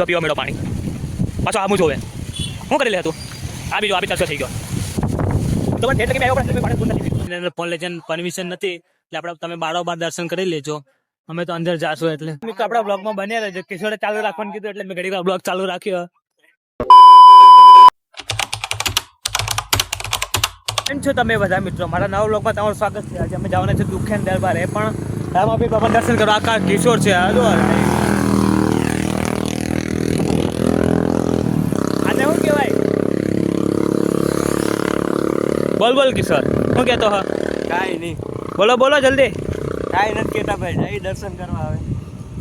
જો પીવા મેળો પાણી. પાછો આમું જોવે. શું કરી લે તું. આ બીજો આ બી તરસો થઈ ગયો. તો ઠેઠ લગી આવ્યો પણ પાણી પૂરું નથી પીધું. એની ફોન લેજન પરમિશન નથી. એટલે આપણે તમે બારોબાર દર્શન કરી લેજો. અમે તો અંદર જાશું એટલે. મિત્રો આપણા બ્લોગમાં બન્યા રહેજો. કિશોરે ચાલુ રાખવાનું કીધું એટલે મેં ઘડી બ્લોગ ચાલુ રાખ્યો. કેમ છો તમે બધા મિત્રો? મારા નવા બ્લોગમાં તમારું સ્વાગત છે. આજે અમે જવાના છે દુખેન દરબારે. પણ રામા બી બાબા દર્શન કરવા આખા કિશોર છે. હાલો શું કહેવાય. બોલ બોલ કિશોર. શું કહેતો હા. કાંઈ નહીં. બોલો બોલો જલ્દી. કાંઈ નથી કહેતા ભાઈ જઈ દર્શન કરવા આવે.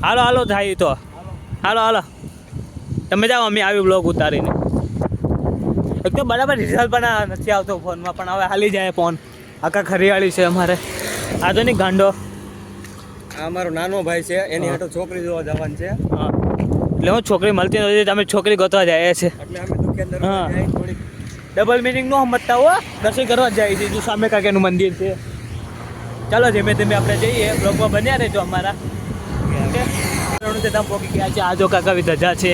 હાલો હાલો થાય તો. હાલો હાલો. તમે જાઓ અમે આવી બ્લોગ ઉતારીને. એક તો બરાબર રિઝલ્ટ પણ નથી આવતો ફોનમાં પણ હવે હાલી જાય ફોન આખા ખરીવાળી છે અમારે. આ તો નહીં ગાંડો. આ અમારો નાનો ભાઈ છે એની હાટો છોકરી જોવા જવાનું છે. હા. એટલે હું છોકરી મળતી નથી તમે છોકરી ગોતવા જાય છે. એટલે અમે ડબલ મિનિંગ નો સમજતા હો દર્શન કરવા જાય છે જો સામે કાકેનું મંદિર છે. ચાલો ધીમે ધીમે આપણે જઈએ બ્લોગમાં બન્યા રહેજો અમારા. આજો પહોંચી ગયા છે. આ જો કાકા ધજા છે.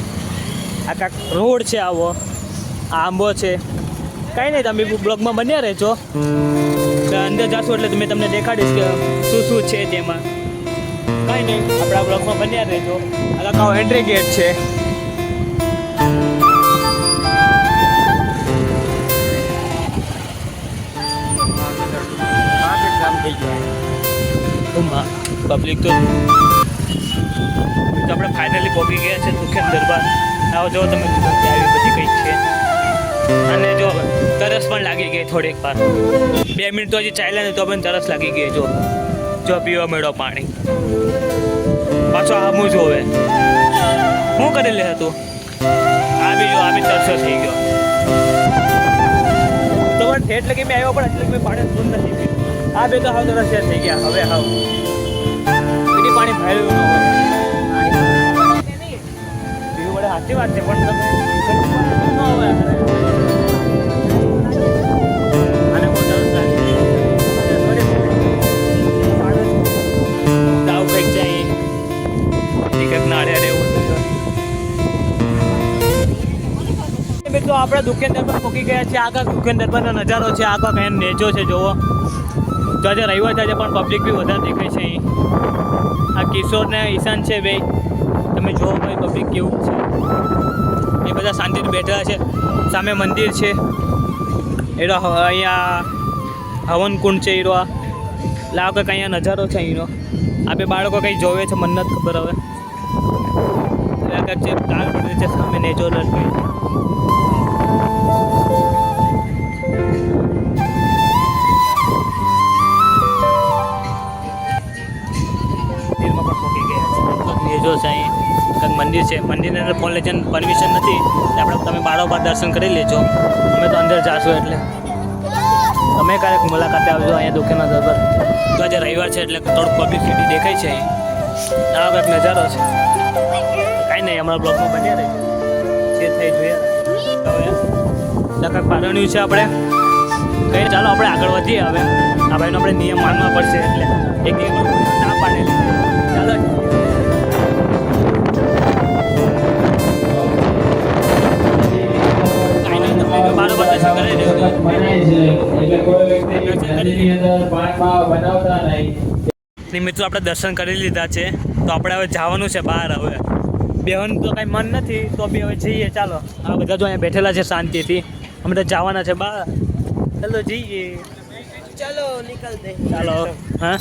આ કાક રોડ છે આવો. આ આંબો છે. કાંઈ નહીં તમે બ્લોગમાં બન્યા રહેજો. અંદર જાશો એટલે તમે તમને દેખાડીશ કે શું શું છે તેમાં. કાંઈ નહીં આપણા બ્લોગમાં બન્યા રહેજો. આ કાકા એન્ટ્રી ગેટ છે. પબ્લિક તો આપણે ફાઇનલી પહોંચી ગયા છે દુખેન દરબાર. આવો જો તમે આવી બધી કંઈક છે. અને જો તરસ પણ લાગી ગઈ થોડીક વાર. બે મિનિટ તો હજી ચાલ્યા નહીં, તો પણ તરસ લાગી ગઈ જો. જો પીવા મળ્યો પાણી. પાછો આમું જોવે શું કરી લે તું આ બી જો આ તરસો થઈ ગયો. તો પણ ઠેઠ લગી મેં આવ્યો પણ એટલે મેં પાણી પૂરું નથી આ બે તો હાવ તરસ થઈ ગયા. હવે હાવ. પાણી ભરેલું ન હોય. પીવું પડે સાચી વાત છે, પણ તમે ન હોય. મિત્રો, આપણે પર પહોંચી ગયા છે આગળ દુકાનદાર પરનો નજારો છે, આગળ મેન નેચો છે જોવો તો આજે રવિવાર આજે પણ પબ્લિક બી વધારે દેખાય છે અહીં. આ કિશોર ને ઈશાન છે બે. તમે જુઓ ભાઈ પબ્લિક કેવું છે. એ બધા શાંતિથી બેઠેલા છે. સામે મંદિર છે. એનો અહીંયા હવન કુંડ છે આ. લાવ કંઈક અહીંયા નજારો છે અહીંનો. આ બે બાળકો કંઈ જોવે છે, મને નથી ખબર હવે. છે સામે નેચરલ કંઈ ગયા છે જો અહીં કંઈક મંદિર છે. મંદિરની અંદર ફોન લેજન પરમિશન નથી. એટલે આપણે તમે બારોબાર દર્શન કરી લેજો. અમે તો અંદર જાશું એટલે. તમે ક્યારેક મુલાકાતે આવજો અહીંયા દુકાનના દરબાર તો આજે રવિવાર છે એટલે થોડુંક પબ્લિસિટી દેખાય છે અહીં. આ કંઈક નજારો છે. કાંઈ નહીં હમણાં બ્લોગમાં બન્યા રહે છે થઈ જોઈએ. હવે પારણ્યું છે આપણે. કઈ ચાલો, આપણે આગળ વધીએ હવે. આ ભાઈનો આપણે નિયમ માનવા પડશે એટલે. એક એક ના પાડેલી દર્શન મનાય છે એટલે કોઈ વ્યક્તિ નદીની અંદર પાણીમાં બનાવતા નહીં મિત્રો આપણે દર્શન કરી લીધા છે. તો આપણે હવે જવાનું છે બહાર હવે. બેહન તો કાંઈ મન નથી તો બી હવે જઈએ. ચાલો. આ બધા જો અહીંયા બેઠેલા છે શાંતિથી. અમે તો જવાના છે બહાર. ચાલો જઈએ. ચાલો નીકળ દે. ચાલો. હા?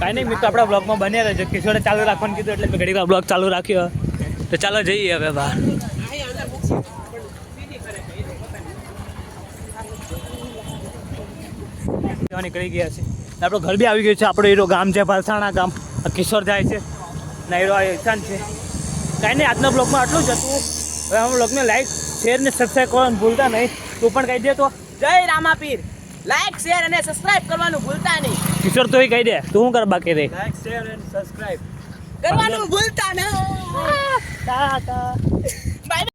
કાંઈ નહીં મિત્રો આપણા બ્લોગમાં બન્યા રહેજો કિશોરે ચાલુ રાખવાનું કીધું એટલે ઘડી વાર બ્લોગ ચાલુ રાખ્યો. તો ચાલો જઈએ હવે બહાર. નીકળી ગયા છે. આપણો ઘર બી આવી ગયું છે, આપણો એરો ગામ છે ભરસાણા ગામ. કિશોર જાય છે. ને એરો આ ઈશાન છે. કાંઈ નહીં, આજના બ્લોગમાં આટલું જ હતું. હવે આ બ્લોગને લાઈક શેર ને સબસ્ક્રાઈબ કરવાનું ભૂલતા નહીં. તું પણ કહી દે તો. જય રામાપીર. લાઈક શેર અને સબસ્ક્રાઇબ કરવાનું ભૂલતા નહીં. કિશોર તો કહી દે. તું શું કર બાકી રે લાઈક શેર અને સબસ્ક્રાઇબ કરવાનું ભૂલતા નહીં. ટાટા બાય